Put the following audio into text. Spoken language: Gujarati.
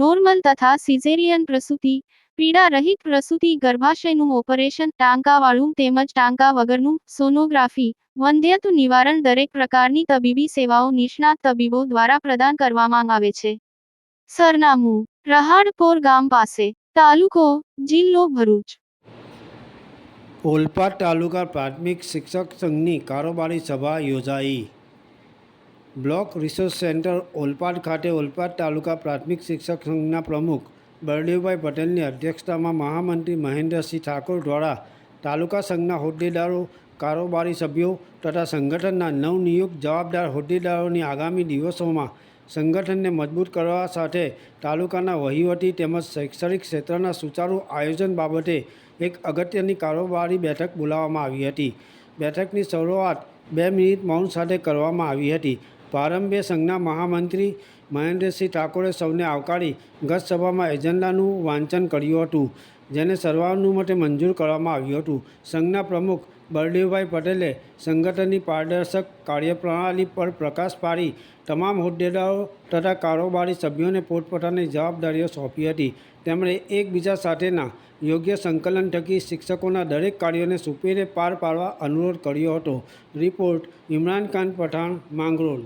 નોર્મલ તથા સિઝેરિયન પ્રસૂતિ પીડા રહિત પ્રસૂતિ, ગર્ભાશયનું ઓપરેશન, ટાંકાવાળું તેમજ ટાંકા વગરનું સોનોગ્રાફી વંધ્યત્વ નિવારણ દરેક પ્રકારની તબીબી સેવાઓ નિષ્ણાત તબીબો દ્વારા પ્રદાન કરવામાં આવે છે. સરનામું, રહાડપોર ગામ પાસે, તાલુકો, જિલ્લો ભરૂચ. ઓલપાડ તાલુકા પ્રાથમિક શિક્ષક સંઘની કારોબારી સભા યોજાઈ. બ્લોક રિસોર્સ સેન્ટર ઓલપાડ ખાતે ઓલપાડ તાલુકા પ્રાથમિક શિક્ષક સંઘના પ્રમુખ બળદેવભાઈ પટેલની અધ્યક્ષતામાં મહામંત્રી મહેન્દ્રસિંહ ઠાકોર દ્વારા તાલુકા સંઘના હોદ્દેદારો, કારોબારી સભ્યો તથા સંગઠનના નવનિયુક્ત જવાબદાર હોદ્દેદારોની આગામી દિવસોમાં સંગઠનને મજબૂત કરવા સાથે તાલુકાના વહીવટી તેમજ શૈક્ષણિક ક્ષેત્રના સુચારુ આયોજન બાબતે એક અગત્યની કારોબારી બેઠક બોલાવવામાં આવી હતી. બેઠકની શરૂઆત બે મિનિટ મૌન સાથે કરવામાં આવી હતી. પ્રારંભે સંઘના મહામંત્રી મહેન્દ્રસિંહ ઠાકોરે સૌને આવકારી ગત સભામાં એજન્ડાનું વાંચન કર્યું હતું, જેને સર્વાનુમતે મંજૂર કરવામાં આવ્યું હતું. સંઘના પ્રમુખ બળદેવભાઈ પટેલે સંગઠનની પારદર્શક કાર્યપ્રણાલી પર પ્રકાશ પાડી તમામ હોદ્દેદારો તથા કારોબારી સભ્યોને પોતપોતાની જવાબદારીઓ સોંપી હતી. તેમણે એકબીજા સાથેના યોગ્ય સંકલન થકી શિક્ષકોના દરેક કાર્યોને સુપેરે પાર પાડવા અનુરોધ કર્યો હતો. રિપોર્ટ ઇમરાન ખાન પઠાણ, માંગરોળ.